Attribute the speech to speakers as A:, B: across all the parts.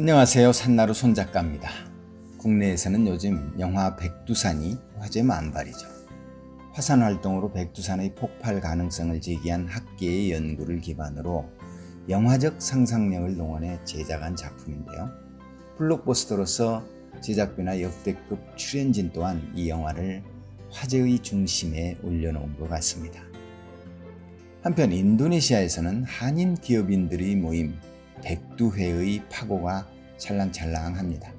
A: 안녕하세요. 산나루 손작가입니다. 국내에서는 요즘 영화 백두산이 화제 만발이죠. 화산 활동으로 백두산의 폭발 가능성을 제기한 학계의 연구를 기반으로 영화적 상상력을 농원해 제작한 작품인데요. 블록버스터로서 제작비나 역대급 출연진 또한 이 영화를 화제의 중심에 올려놓은 것 같습니다. 한편 인도네시아에서는 한인 기업인들의 모임 백두회의 파고가 찰랑찰랑합니다.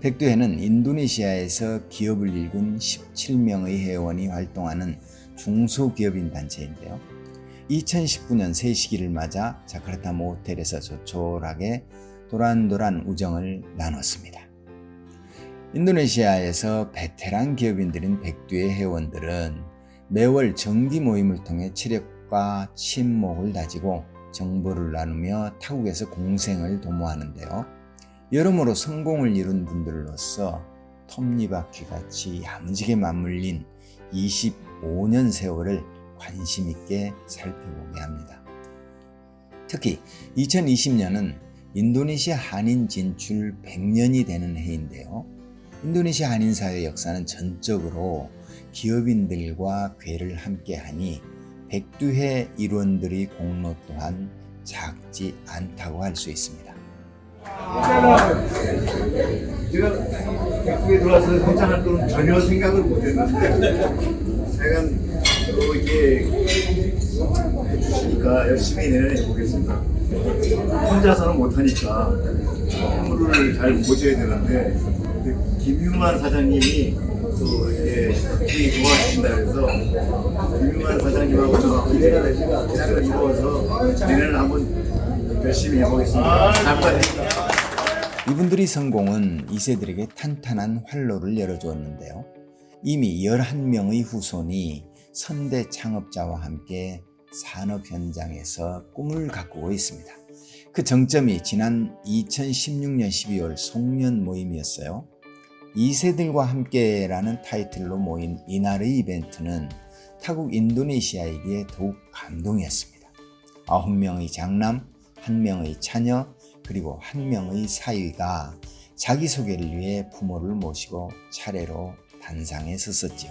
A: 백두회는 인도네시아에서 기업을 일군 17명의 회원이 활동하는 중소기업인 단체인데요. 2019년 새 시기를 맞아 자카르타 모텔에서 조촐하게 도란도란 우정을 나눴습니다. 인도네시아에서 베테랑 기업인들인 백두의 회원들은 매월 정기 모임을 통해 체력과 친목을 다지고 정보를 나누며 타국에서 공생을 도모하는데요. 여러모로 성공을 이룬 분들로서 톱니바퀴 같이 야무지게 맞물린 25년 세월을 관심 있게 살펴보게 합니다. 특히 2020년은 인도네시아 한인 진출 100년이 되는 해인데요. 인도네시아 한인 사회 역사는 전적으로 기업인들과 괴를 함께하니 백두해 일원들의 공로 또한 작지 않다고 할 수 있습니다.
B: 제가 백두에 들어와서 회장할 거는 전혀 생각을 못했는데 제가 또 이게 해주시니까 열심히 내년에 해보겠습니다. 혼자서는 못하니까 업무를 잘 모셔야 되는데 김유만 사장님이 또 이렇게 굉장히 도와주신다 그래서 김유만 사장님하고 저 기대가 되시가 짝을 이루어서 내년에 한번 열심히 해보겠습니다. 잘 부탁드립니다.
A: 이분들의 성공은 2세들에게 탄탄한 활로를 열어주었는데요. 이미 11명의 후손이 선대 창업자와 함께 산업 현장에서 꿈을 가꾸고 있습니다. 그 정점이 지난 2016년 12월 송년 모임이었어요. 2세들과 함께라는 타이틀로 모인 이날의 이벤트는 타국 인도네시아에게 더욱 감동이었습니다. 9명의 장남, 1명의 자녀, 그리고 한 명의 사위가 자기소개를 위해 부모를 모시고 차례로 단상에 섰었지요.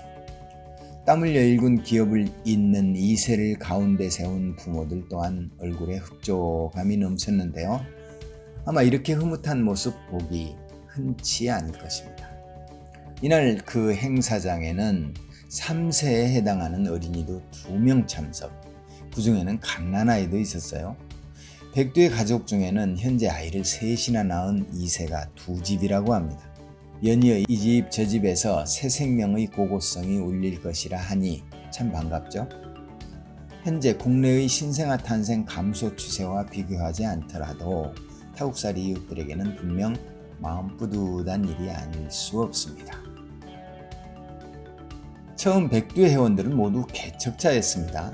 A: 땀 흘려 일군 기업을 잇는 이세를 가운데 세운 부모들 또한 얼굴에 흡족함이 넘쳤는데요. 아마 이렇게 흐뭇한 모습 보기 흔치 않을 것입니다. 이날 그 행사장에는 3세에 해당하는 어린이도 2명 참석, 그 중에는 갓난아이도 있었어요. 백두의 가족 중에는 현재 아이를 셋이나 낳은 2세가 두 집이라고 합니다. 연이어 이 집 저 집에서 새 생명의 고고성이 울릴 것이라 하니 참 반갑죠? 현재 국내의 신생아 탄생 감소 추세와 비교하지 않더라도 타국살이 이웃들에게는 분명 마음 뿌듯한 일이 아닐 수 없습니다. 처음 백두의 회원들은 모두 개척자였습니다.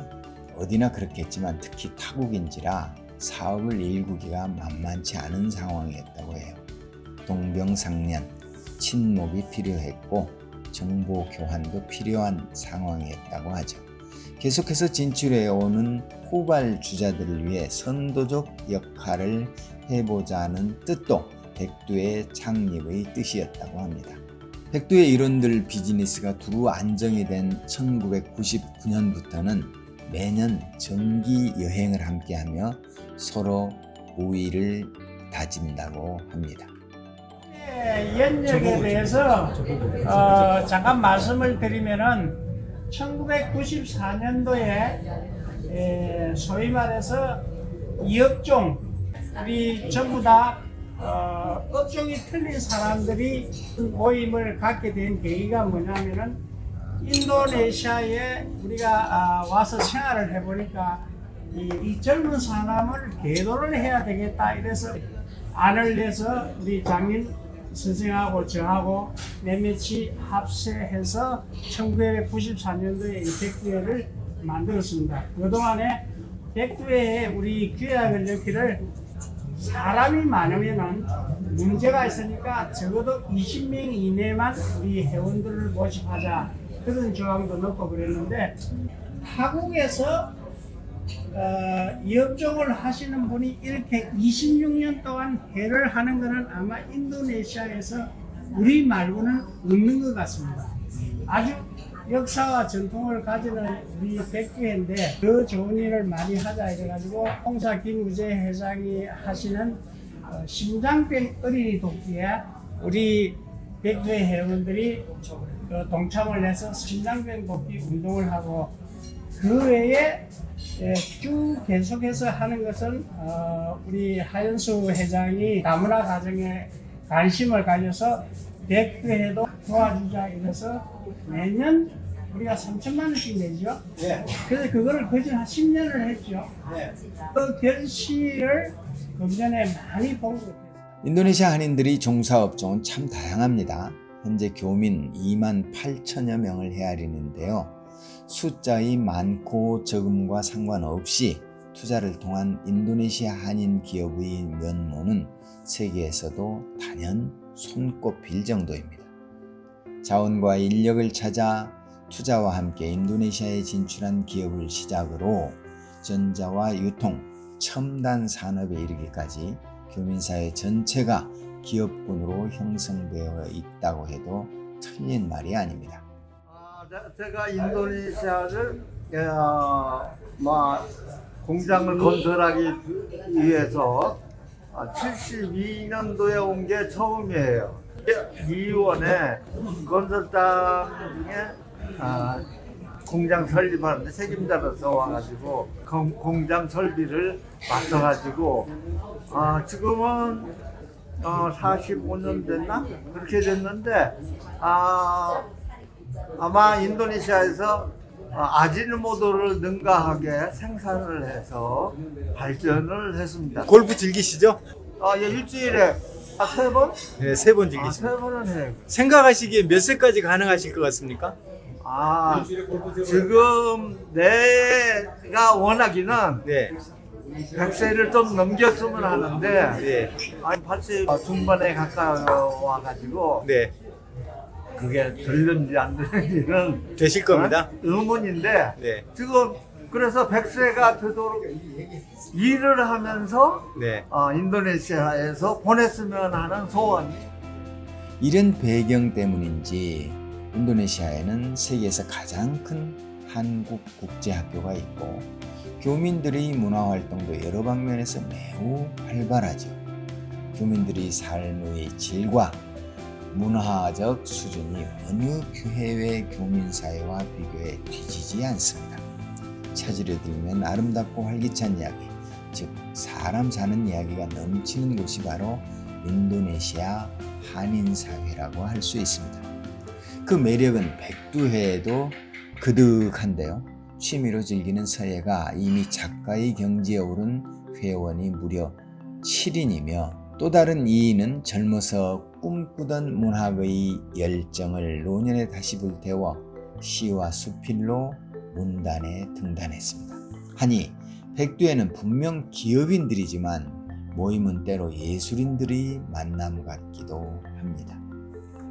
A: 어디나 그렇겠지만 특히 타국인지라 사업을 일구기가 만만치 않은 상황이었다고 해요. 동병상련, 친목이 필요했고 정보 교환도 필요한 상황이었다고 하죠. 계속해서 진출해 오는 후발 주자들을 위해 선도적 역할을 해보자는 뜻도 백두의 창립의 뜻이었다고 합니다. 백두의 일원들 비즈니스가 두루 안정이 된 1999년부터는 매년 정기 여행을 함께하며 서로 우위를 다진다고 합니다.
C: 예, 연역에 대해서 어, 잠깐 말씀을 드리면은 1994년도에 소위 말해서 이업종 우리 전부 다 어, 업종이 틀린 사람들이 모임을 갖게 된 계기가 뭐냐면은 인도네시아에 우리가 아, 와서 생활을 해보니까 이, 이 젊은 사람을 계도를 해야 되겠다 이래서 안을 내서 우리 장님 선생하고 저하고 몇몇이 합세해서 1994년도에 이 백두회를 만들었습니다. 그동안에 백두회에 우리 규약을 넣기를 사람이 많으면은 문제가 있으니까 적어도 20명 이내만 우리 회원들을 모집하자 그런 조항도 넣고 그랬는데 타국에서 어, 이 업종을 하시는 분이 이렇게 26년 동안 해를 하는 것은 아마 인도네시아에서 우리 말고는 없는 것 같습니다. 아주 역사와 전통을 가지는 우리 백교회인데 그 좋은 일을 많이 하자 이래가지고 홍사 김우재 회장이 하시는 어, 심장병 어린이 돕기에 우리 백교회 회원들이 그 동참을 해서 심장병 돕기 운동을 하고 그 외에 예, 쭉 계속해서 하는 것은 어, 우리 하연수 회장이 다문화 가정에 관심을 가져서 백교회도 도와주자 이래서 매년 우리가 3천만 원씩 내죠. 그래서 그거를 거의 한 10년을 했죠. 그 결실을 금년에 많이 본것 같아요.
A: 인도네시아 한인들이 종사업종은 참 다양합니다. 현재 교민 2만 8천여 명을 헤아리는데요. 숫자의 많고 적음과 상관없이 투자를 통한 인도네시아 한인 기업의 면모는 세계에서도 단연 손꼽힐 정도입니다. 자원과 인력을 찾아 투자와 함께 인도네시아에 진출한 기업을 시작으로 전자와 유통, 첨단 산업에 이르기까지 교민사회 전체가 기업군으로 형성되어 있다고 해도 틀린 말이 아닙니다.
D: 아, 제- 제가 인도네시아를 어, 뭐, 공장을 건설하기 위해서 72년도에 온 게 처음이에요. 이원에 건설장 중에 아, 공장 설립하는데 책임자로서 와가지고 공- 공장 설비를 맡아가지고 아, 지금은 어, 45년 됐나 그렇게 됐는데 아, 아마 인도네시아에서 어, 아지노모토를 능가하게 생산을 해서 발전을 했습니다.
E: 골프 즐기시죠?
D: 아, 예, 일주일에 아, 세 번?
E: 네, 세 번
D: 아,
E: 즐기시죠.
D: 세 번은 해요.
E: 생각하시기에 몇 세까지 가능하실 것 같습니까?
D: 아, 지금 내가 원하기는
E: 네,
D: 100세를 좀 넘겼으면 하는데
E: 네,
D: 아니 80 중반에 가까워 가지고
E: 네,
D: 그게 들는지 안 들는지는
E: 되실 겁니다.
D: 어? 의문인데
E: 네,
D: 지금 그래서 100세가 되도록 일을 하면서
E: 네.
D: 어, 인도네시아에서 보냈으면 하는 소원.
A: 이런 배경 때문인지 인도네시아에는 세계에서 가장 큰 한국 국제학교가 있고 교민들의 문화활동도 여러 방면에서 매우 활발하죠. 교민들의 삶의 질과 문화적 수준이 어느 해외 교민사회와 비교해 뒤지지 않습니다. 찾으려 들면 아름답고 활기찬 이야기, 즉 사람 사는 이야기가 넘치는 곳이 바로 인도네시아 한인사회라고 할 수 있습니다. 그 매력은 백두회에도 그득한데요. 취미로 즐기는 서예가 이미 작가의 경지에 오른 회원이 무려 7인이며 또 다른 이인은 젊어서 꿈꾸던 문학의 열정을 노년에 다시 불태워 시와 수필로 문단에 등단했습니다. 하니 백두에는 분명 기업인들이지만 모임은 때로 예술인들의 만남 같기도 합니다.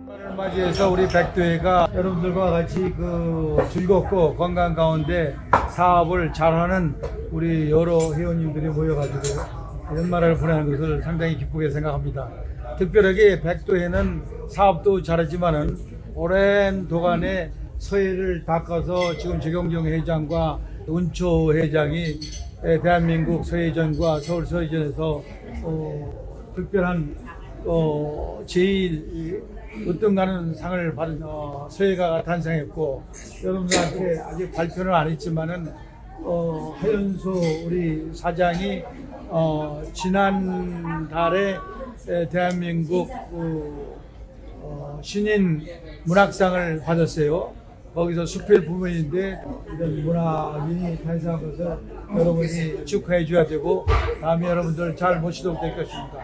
F: 을 맞이해서 우리 백도회가 여러분들과 같이 그 즐겁고 건강 가운데 사업을 잘하는 우리 여러 회원님들이 모여가지고 연말을 보내는 것을 상당히 기쁘게 생각합니다. 특별하게 백도회는 사업도 잘하지만은 오랜 도간에 서해를 닦아서 지금 재경정 회장과 운초 회장이 에, 대한민국 서해전과 서울 서해전에서 어, 특별한 어, 제일 으뜸가는 상을 받은 어, 서예가가 탄생했고 여러분들한테 아직 발표는 안 했지만은 어, 하연수 우리 사장이 어, 지난달에 에, 대한민국 그, 어, 신인 문학상을 받았어요. 거기서 수필 부문인데 이런 문학인이 탄생한 것을 여러분이 축하해 줘야 되고 다음에 여러분들 잘 모시도록 될 것입니다.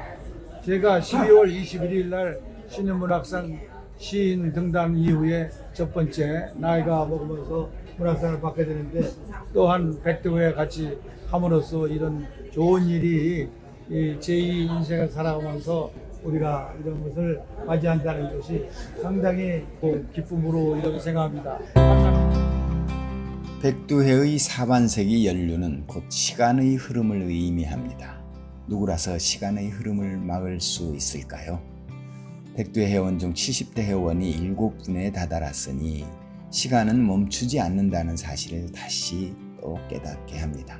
F: 제가 12월 21일 날 신인 문학상 시인 등단 이후에 첫 번째 나이가 먹으면서 문학상을 받게 되는데 또한 백두회 같이 함으로써 이런 좋은 일이 이 제2 인생을 살아가면서 우리가 이런 것을 맞이한다는 것이 상당히 그 기쁨으로 이렇게 생각합니다.
A: 백두해의 사반세기 연륜은 곧 시간의 흐름을 의미합니다. 누구라서 시간의 흐름을 막을 수 있을까요? 백두해 회원 중 70대 회원이 7분에 다다랐으니 시간은 멈추지 않는다는 사실을 다시 또 깨닫게 합니다.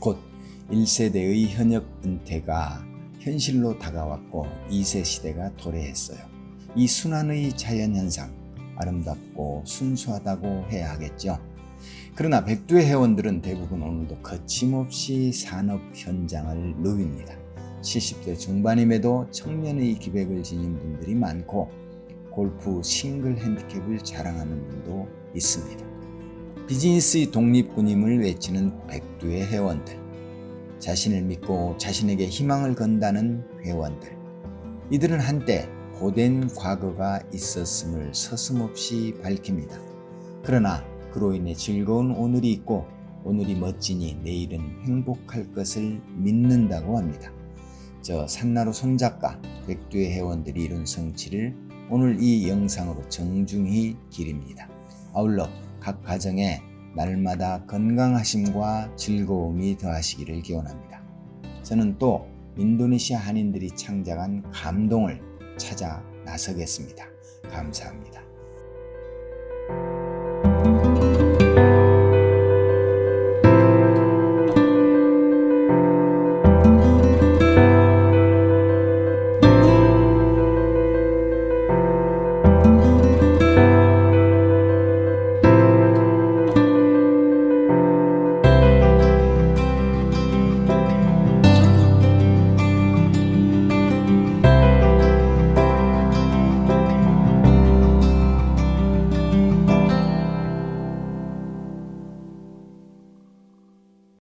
A: 곧 1세대의 현역 은퇴가 현실로 다가왔고 2세 시대가 도래했어요. 이 순환의 자연현상, 아름답고 순수하다고 해야 하겠죠. 그러나 백두의 회원들은 대부분 오늘도 거침없이 산업 현장을 누빕니다. 70대 중반임에도 청년의 기백을 지닌 분들이 많고 골프 싱글 핸디캡을 자랑하는 분도 있습니다. 비즈니스의 독립군임을 외치는 백두의 회원들, 자신을 믿고 자신에게 희망을 건다는 회원들, 이들은 한때 고된 과거가 있었음을 서슴없이 밝힙니다. 그러나 그로 인해 즐거운 오늘이 있고 오늘이 멋지니 내일은 행복할 것을 믿는다고 합니다. 저 산나루 손작가 백두의 회원들이 이룬 성취를 오늘 이 영상으로 정중히 기립니다. 아울러 각 가정에 날마다 건강하심과 즐거움이 더하시기를 기원합니다. 저는 또 인도네시아 한인들이 창작한 감동을 찾아 나서겠습니다. 감사합니다.